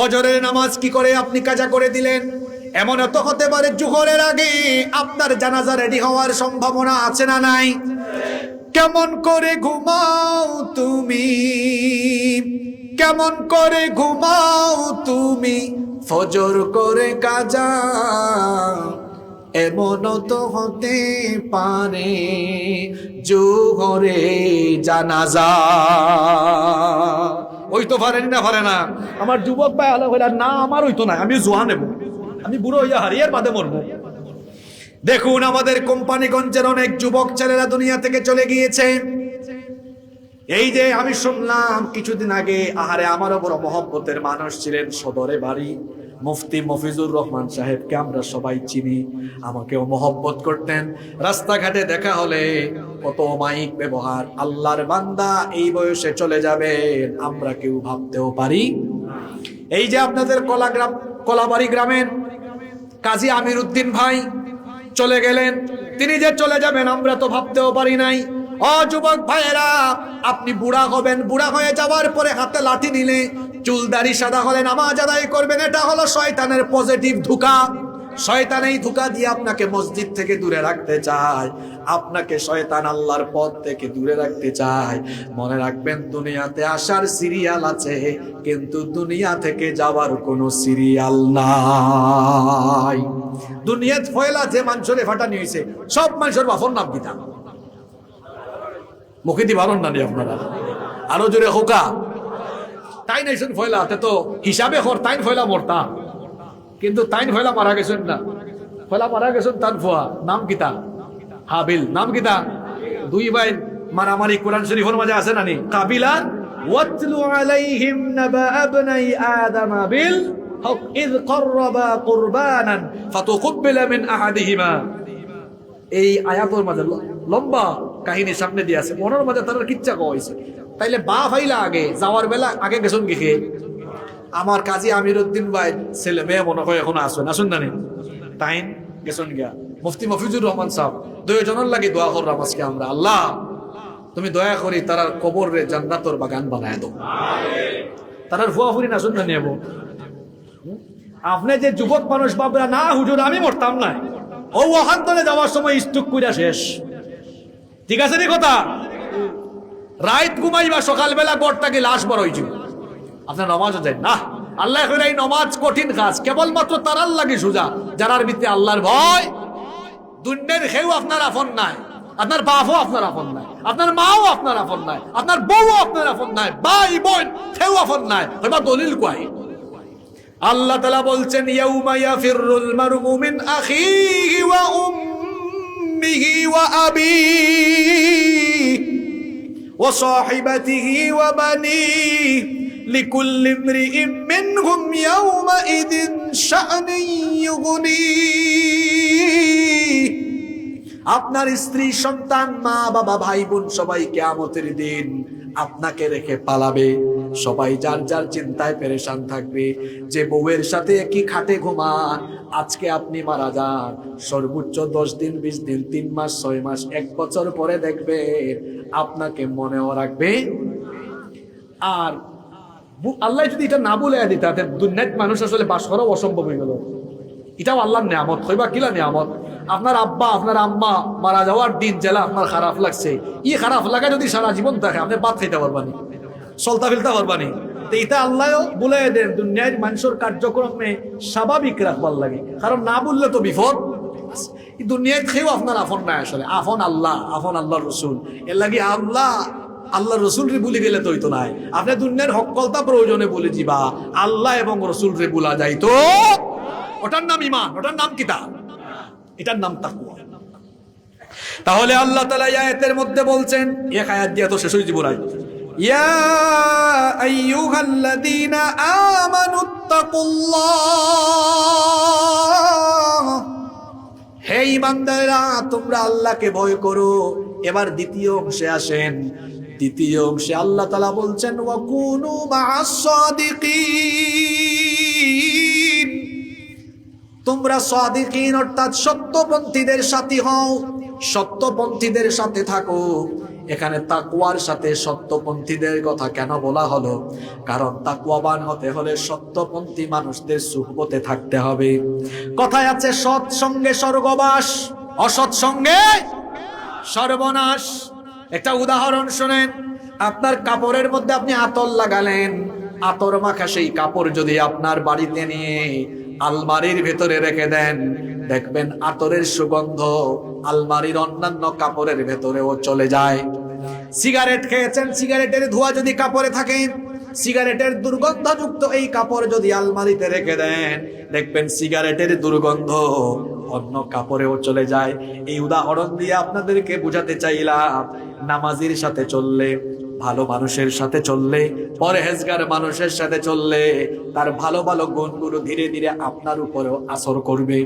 ফজরের নামাজ কি করে আপনি কাজা করে দিলেন? এমন এত হতে পারে জুহরের আগে আপনার জানাজা রেডি হওয়ার সম্ভাবনা আছে না নাই? কেমন করে ঘুমাও তুমি? কেমন করে ঘুমাও তুমি? ফজর করে কাজা এমন তো হতে পারে জোহরে জানাজা। ওই তো পারেন না পারে না। আমার যুবক ভাই আলো হইলা না আমার ওই তো নাই আমি জোয়া নেব আমি বুড়ো হইয়া হারিয়ার বাদে মরবো। দেখুন আমাদের কোম্পানিগঞ্জের অনেক যুবক ছেলেরা দুনিয়া থেকে চলে গিয়েছে। এই যে আমি শুনলাম কিছুদিন আগে আহারে আমারও বড় মহব্বতের মানুষ ছিলেন সদরে বাড়ি। মুফতি মফিজুর রহমান সাহেবকে আমরা সবাই চিনি, আমাকেও মহব্বত করতেন। রাস্তাঘাটে দেখা হলে কত মাইক ব্যবহার, আল্লাহর বান্দা এই বয়সে চলে যাবেন, আমরা কেউ ভাবতেও পারি। এই যে আপনাদের কলাগ্রাম, কলাবাড়ি গ্রামের কাজী আমির উদ্দিন ভাই চলে গেলেন, তিনি যে চলে যাবেন, আমরা তো ভাবতেও পারি নাই। ও যুবক ভাইয়েরা, আপনি বুড়া হবেন, বুড়া হয়ে যাওয়ার পরে হাতে লাঠি নিলে চুল দাড়ি সাদা হলে নামাজ আদায় করবেন, এটা হলো শয়তানের পজিটিভ ধোকা। শয়তান এই ধোকা দিয়ে আপনাকে মসজিদ থেকে দূরে রাখতে চায়। আপনাকে শয়তান আল্লাহর পথ থেকে দূরে রাখতে চায়। মনে রাখবেন, দুনিয়াতে আসার সিরিয়াল আছে, কিন্তু দুনিয়া থেকে যাওয়ার কোনো সিরিয়াল নাই। দুনিয়াত ফয়লা যে মানুষের ফাটানি হয়েছে সব মানুষের বাফর নাম কিতা মুখে দি পারেন না আপনারা। আরও জোরে হোকা তাই নাই শুন ফয়লা, তে তো হিসাবে হর তাই ফয়লা মরতা। কিন্তু তাইন ফয়লা মারা গেছেন না। ফয়লা মারা গেছেন তান ফোয়া, নাম কিতা? হাবিল, নাম কিতা? দুই ভাই মারামারি কোরআন শরীফের মাঝে আছে নানি। কাবিলা ওয়াতলু আলাইহিম নাবা আবনাই আদম বিল হক ইদ করবা কুরবানান ফাতুকুব্বিলা মিন আহাদিহিমা। এই আয়াতের মাঝে লম্বা কাহিনী সামনে দিয়ে আছে। মনের মাঝে তার কিচ্ছা কইছে তাইলে বা ফাইলা আগে যাওয়ার বেলা আগে গেছুন গিয়ে আমার কাজী আমির উদ্দিন ভাই ছেলে মেয়ে মনে হয় এখন আসুন আসুন না নি? তাইন গেছুন গিয়া। মুফতি মফিজুর রহমান সাহেব দুইজনের লাগে দোয়া করলাম আজকে আমরা। আল্লাহ, তুমি দয়া করি তার কবর রে জান্নাতর বাগান বানায় দাও। তারার ফুয়া ফুরি নাচুন না নিয়ে আপনি যে যুবক মানুষ বাবরা না, হুজুর, আমি মরতাম না ও ওখান্তরে যাওয়ার সময় স্টুক কইরা শেষ। ঠিক আছে নি কথা? রাইত ঘুমাইবা, সকালবেলা গড়টাকে লাশ বড় হয়েছিল আপনার নমাজও যায় না। আল্লাহ কইরা এই নমাজ কঠিন কাজ। কেবলমাত্র তারার লাগে সোজা, যারার ভিত্তি আল্লাহর ভয়। দুনিয়ার খেউ আপনার আফন নাই। আপনার বাপও আপনার আপন নাই। আপনার মাও আপনার আপন নাই। আপনার বউ আপনার আপন নাই। ভাই, বোন, কেউ আপন নাই। হইবা দলিল কয় আল্লাহ তালা বলছেন, ইয়াউমা ইয়াফিরুল মারউ মিন আখিহি ওয়া উম্মিহি ওয়া আবিহি ওয়া وبنيه لكل امرئ منهم يومئذ شأن يغنيه. আপনার স্ত্রী, সন্তান, মা, বাবা, ভাই, বোন সবাই কেয়ামতের দিন আপনাকে রেখে পালাবে। সবাই যার যার চিন্তায় পেরেশান থাকবে, যে বউয়ের সাথে কি খাটে ঘুমান আজকে আপনি মারা যান। সর্বোচ্চ দশ দিন, বিশ দিন, তিন মাস, ছয় মাস, এক বছর পরে দেখবে আপনাকে মনেও রাখবে। আর আল্লাহ যদি এটা না বলে দিত তাদের দুনিয়াত মানুষ আসলে বাস করাও অসম্ভব হয়ে গেল। এটাও আল্লাহর নিয়ামত, হইবা কিলা নিয়ামত? আপনার আব্বা, আপনার আম্মা মারা যাওয়ার দিন, জেলা আপনার খারাপ লাগছে। ই খারাপ লাগা যদি সারা জীবন থাকে, আপনি বাদ খাইতে পারবানি চলতা ফেলতে পারবানি তো এটা আল্লাহ বলে দেন, দুনিয়ার মানুষের কার্যক্রমে স্বাভাবিক রাখবার লাগে। কারণ না বললে তো বিপদ। দুনিয়ায় খেয়েও আপনার আফন নাই আসলে। আফন আল্লাহ আফন আল্লাহ রসুল। এর লাগে আল্লাহ আল্লাহ রসুল রে বলে গেলে তো নাই। আপনি দুনিয়ার হকলতা প্রয়োজনে বলে দিবা, আল্লাহ এবং রসুল রে বলা যাইতো ওটার নাম ইমান ওটার নাম কিতাব এটার নাম তাকুয়া তাহলে আল্লাহ তালা আয়াতের মধ্যে বলছেন, এক আয়াত দিয়ে তো শেষ হয়ে জীবন ইয়া আইয়ুহাল্লাযীনা আমানুত্তাকুল্লাহ হে ইমানদাররা, তোমরা আল্লাহকে ভয় করো। এবার দ্বিতীয় অংশে আসেন। দ্বিতীয় অংশে আল্লাহ তালা বলছেন মা'আস সাদিকিন। তোমরা সাদিকিন অর্থাৎ সত্যপন্থীদের সাথী হও। সত্যপন্থীদের সাথে থাকো। এখানে তাকুয়ার সাথে সত্যপন্থীদের কথা কেন বলা হলো? কারণ তাকুয়াবান হতে হলে সত্যপন্থী মানুষদের সুহবতে থাকতে হবে। কথায় আছে, সৎ সঙ্গে স্বর্গবাস, অসৎ সঙ্গে সর্বনাশ। একটা উদাহরণ শোনেন, আপনার কাপড়ের মধ্যে আপনি আতর লাগালেন, আতর মাখা সেই কাপড় যদি আপনার বাড়িতে নিয়ে আলমারির ভেতরে রেখে দেন, দেখবেন আতরের সুগন্ধ আলমারির অন্যান্য কাপড়ের ভেতরেও চলে যায়। সিগারেট খেয়েছেন, সিগারেটের ধোঁয়া যদি কাপড়ে থাকে, সিগারেটের দুর্গন্ধযুক্ত এই কাপড় যদি আলমারিতে রেখে দেন, দেখবেন সিগারেটের দুর্গন্ধ অন্য কাপড়েও চলে যায়। এই উদাহরণ দিয়ে আপনাদেরকে বুঝাতে চাইলাম, নামাজির সাথে চললে, ভালো মানুষের সাথে চললে, পরহেজগার মানুষের সাথে চললে, তার ভালো ভালো গুণগুলো ধীরে ধীরে আপনার উপরেও আসর করবে।